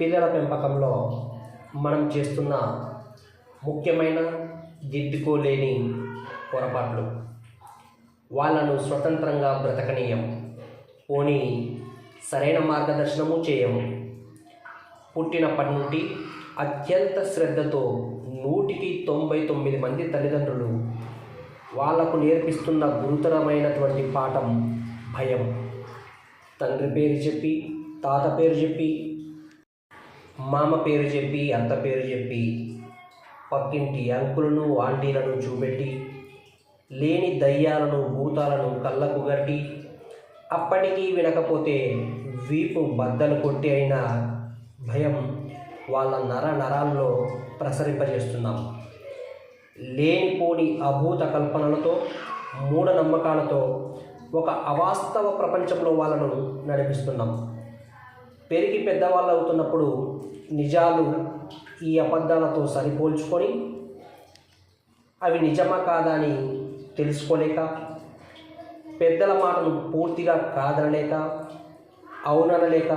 పిల్లల పెంపకంలో మనం చేస్తున్న ముఖ్యమైన దిద్దుకోలేని పొరపాట్లు. వాళ్ళను స్వతంత్రంగా బ్రతకనీయం. పోనీ సరైన మార్గదర్శనము చేయము పుట్టినప్పటి నుండి అత్యంత శ్రద్ధతో నూటికి తొంభై తొమ్మిది మంది తల్లిదండ్రులు వాళ్ళకు నేర్పిస్తున్న గురుతరమైనటువంటి పాఠం భయం. తండ్రి పేరు చెప్పి తాత పేరు చెప్పి మామ పేరు చెప్పి అత్త పేరు చెప్పి పక్కింటి అంకులను ఆంటీలను చూపెట్టి లేని దయ్యాలను భూతాలను కళ్ళకు గట్టి అప్పటికీ వినకపోతే వీపు బద్దలు కొట్టి అయినా భయం వాళ్ళ నర నరాల్లో ప్రసరింపజేస్తున్నాం. లేనిపోని అభూత కల్పనలతో మూఢనమ్మకాలతో ఒక అవాస్తవ ప్రపంచంలో వాళ్ళను నడిపిస్తున్నాం. పెరిగి పెద్దవాళ్ళు అవుతున్నప్పుడు నిజాలు ఈ అబద్ధాలతో సరిపోల్చుకొని అవి నిజమా కాదా అని తెలుసుకోలేక పెద్దల మాటను పూర్తిగా కాదనలేక అవుననలేక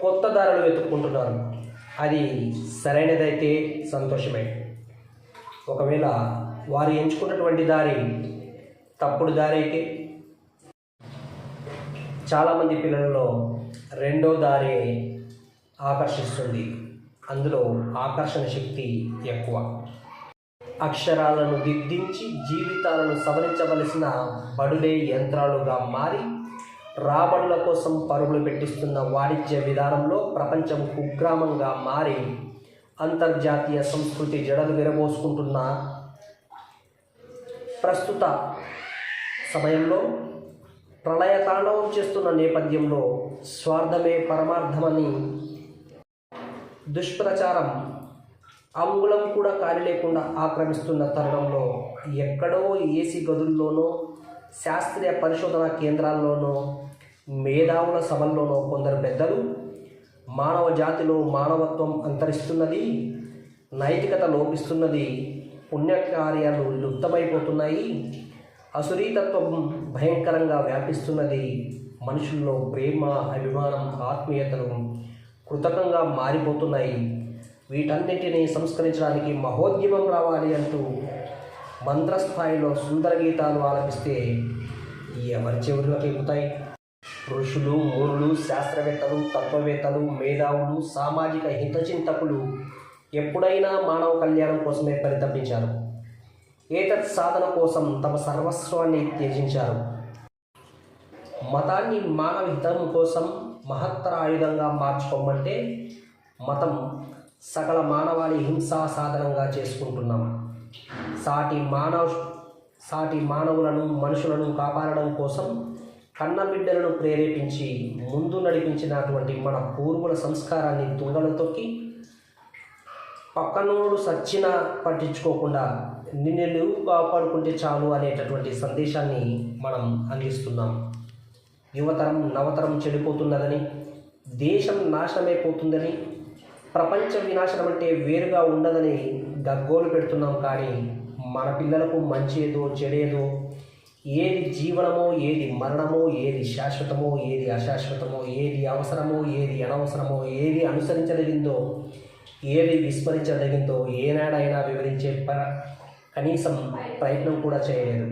కొత్త దారులు వెతుక్కుంటున్నారు. అది సరైనదైతే సంతోషమే. ఒకవేళ వారు ఎంచుకున్నటువంటి దారి తప్పుడు దారి అయితే చాలామంది పిల్లలలో రెండో దారి ఆకర్షిస్తుంది. అందులో ఆకర్షణ శక్తి ఎక్కువ. అక్షరాలను దిద్దించి జీవితాలను సవరించవలసిన బడులే యంత్రాలుగా మారి రాబడుల కోసం పరుగులు పెట్టిస్తున్న వాణిజ్య విధానంలో ప్రపంచం కుగ్రామంగా మారి అంతర్జాతీయ సంస్కృతి జడలు విరబోసుకుంటున్న ప్రస్తుత సమయంలో ప్రళయతాండవం చేస్తున్న నేపథ్యంలో స్వార్థమే పరమార్థమని దుష్ప్రచారం అంగుళం కూడా ఖాళీ లేకుండా ఆక్రమిస్తున్న తరుణంలో ఎక్కడో ఏసీ గదుల్లోనో శాస్త్రీయ పరిశోధన కేంద్రాల్లోనో మేధావుల సభల్లోనో కొందరు పెద్దలు మానవ జాతిలో మానవత్వం అంతరిస్తున్నది నైతికత లోపిస్తున్నది పుణ్యకార్యాలు లుప్తమైపోతున్నాయి అసురీతత్వం భయంకరంగా వ్యాపిస్తున్నది మనుషుల్లో ప్రేమ అభిమానం ఆత్మీయతలు కృతకంగా మారిపోతున్నాయి. వీటన్నిటిని సంస్కరించడానికి మహోద్యమం రావాలి అంటూ మంత్రస్థాయిలో సుందర గీతాలు ఆలపిస్తే ఎవరి చెవులకు ఎక్కుతాయి ఋషులు మూరులు శాస్త్రవేత్తలు తత్వవేత్తలు మేధావులు సామాజిక హితచింతకులు ఎప్పుడైనా మానవ కళ్యాణం కోసమే పరితపించారు. ఏతత్ సాధన కోసం తమ సర్వస్వాన్ని త్యజించారు. మతాన్ని మానవ హితం కోసం మహత్తర ఆయుధంగా మార్చుకోమంటే మతం సకల మానవాళి హింసా సాధనంగా చేసుకుంటున్నాం. సాటి మానవ సాటి మానవులను మనుషులను కాపాడడం కోసం కన్న బిడ్డలను ప్రేరేపించి ముందు నడిపించినటువంటి మన పూర్వుల సంస్కారాన్ని తుంగలు తొక్కి పక్కనోడు సచ్చిన పట్టించుకోకుండా నిన్ను నువ్వు కాపాడుకుంటే చాలు అనేటటువంటి సందేశాన్ని మనం అందిస్తున్నాం. యువతరం నవతరం చెడిపోతున్నదని దేశం నాశనమైపోతుందని ప్రపంచ వినాశనం అంటే వేరుగా ఉండదని గగ్గోలు పెడుతున్నాం కానీ మన పిల్లలకు మంచి ఏదో చెడేదో ఏది జీవనమో ఏది మరణమో ఏది శాశ్వతమో ఏది అశాశ్వతమో ఏది అవసరమో ఏది అనవసరమో ఏది అనుసరించదగిందో ఏది విస్మరించదగిందో ఏనాడైనా వివరించే ప కనీసం ప్రయత్నం కూడా చేయలేదు.